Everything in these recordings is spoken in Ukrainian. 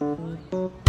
Bye.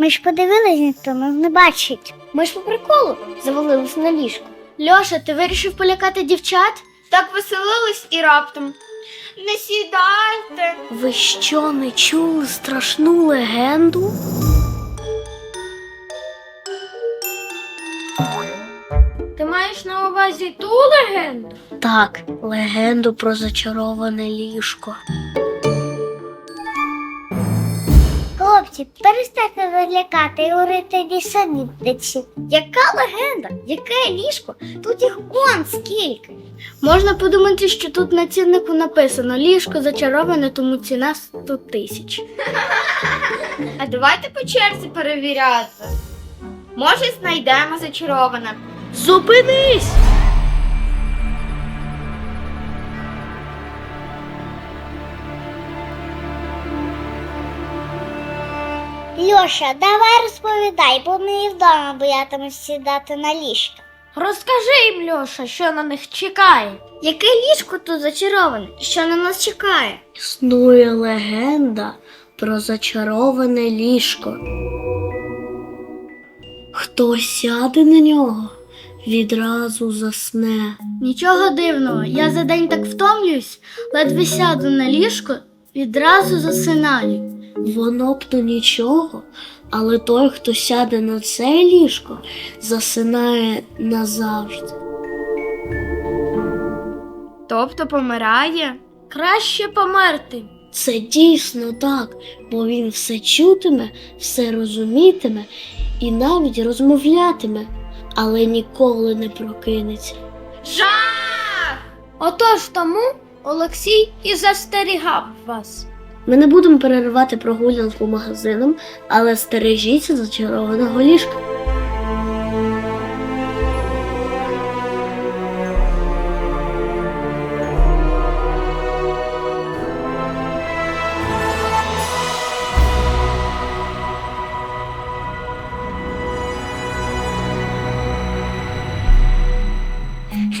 Ми ж подивились, ніхто нас не бачить. Ми ж по приколу завалились на ліжко. Льоша, ти вирішив полякати дівчат? Так веселились і раптом. Не сідайте. Ви що не чули страшну легенду? Ти маєш на увазі ту легенду? Так, легенду про зачароване ліжко. Хлопці, перестаньте залякати і говорити нісенітниці. Яка легенда? Яке ліжко? Тут їх он скільки. Можна подумати, що тут на ціннику написано ліжко зачароване, тому ціна 100 тисяч. А давайте по черзі перевіряти. Може, знайдемо зачароване. Зупинись! Льоша, давай розповідай, бо ми і вдома боятимось сідати на ліжко. Розкажи їм, Льоша, що на них чекає. Яке ліжко тут зачароване? Що на нас чекає? Існує легенда про зачароване ліжко. Хто сяде на нього, відразу засне. Нічого дивного, я за день так втомлююсь, ледве сяду на ліжко, відразу засинаю. Воно б то нічого, але той, хто сяде на це ліжко, засинає назавжди. Тобто помирає? Краще померти. Це дійсно так, бо він все чутиме, все розумітиме і навіть розмовлятиме, але ніколи не прокинеться. Жах! Отож тому Олексій і застерігав вас. Ми не будемо переривати прогулянку магазином, але стережіться зачарованого ліжка.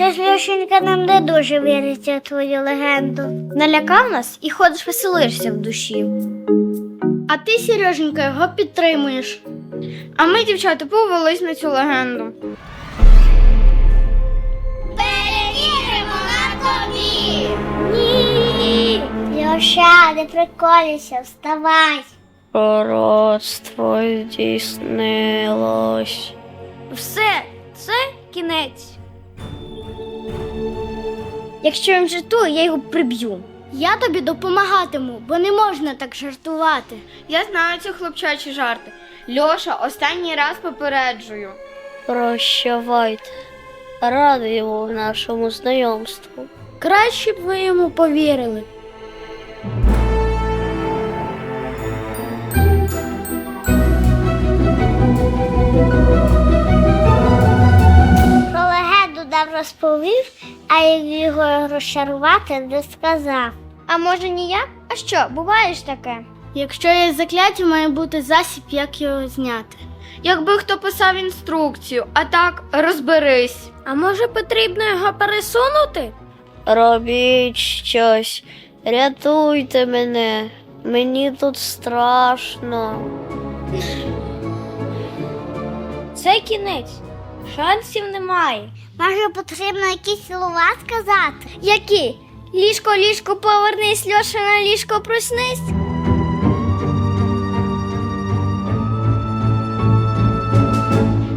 Щось Льошенька нам не дуже віриться в твою легенду. Налякав нас і ходиш веселишся в душі. А ти, Сереженька, його підтримуєш. А ми, дівчата, повелись на цю легенду. Перевіримо на тобі. Ні. Льоша, не приколюйся, вставай. Пророцтво здійснилось. Все, це кінець. Якщо він жартує, я його приб'ю. Я тобі допомагатиму, бо не можна так жартувати. Я знаю ці хлопчачі жарти. Льоша, останній раз попереджую. Прощавайте. Радий був нашому знайомству. Краще б ви йому повірили. Про легенду нам розповів, а як його розчарувати не сказав. А може ніяк? А що, буває ж таке? Якщо є закляття, має бути засіб, як його зняти. Якби хто писав інструкцію, а так розберись. А може потрібно його пересунути? Робіть щось, рятуйте мене, мені тут страшно. Це кінець. Шансів немає. Може, потрібно якісь слова сказати? Які? Ліжко, ліжко, повернись, Льоша, на ліжко проснись.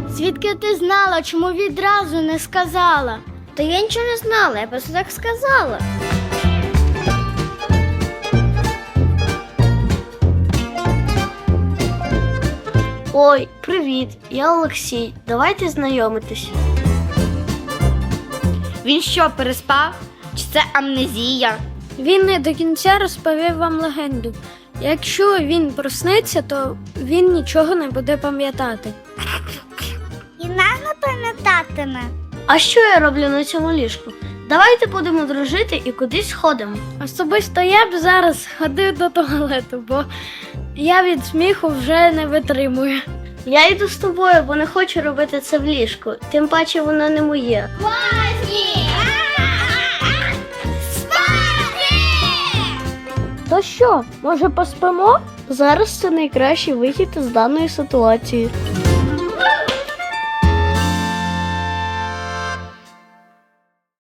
Звідки ти знала, чому відразу не сказала? Та я нічого не знала, я просто так сказала. Ой, привіт, я Олексій. Давайте знайомитись. Він що, переспав? Чи це амнезія? Він не до кінця розповів вам легенду. Якщо він проснеться, то він нічого не буде пам'ятати. І нас не пам'ятатиме. А що я роблю на цьому ліжку? Давайте будемо дружити і кудись сходимо. Особисто я б зараз ходив до туалету, бо я від сміху вже не витримую. Я йду з тобою, бо не хочу робити це в ліжку. Тим паче воно не моє. То що, може поспимо? Зараз це найкращий вихід із даної ситуації.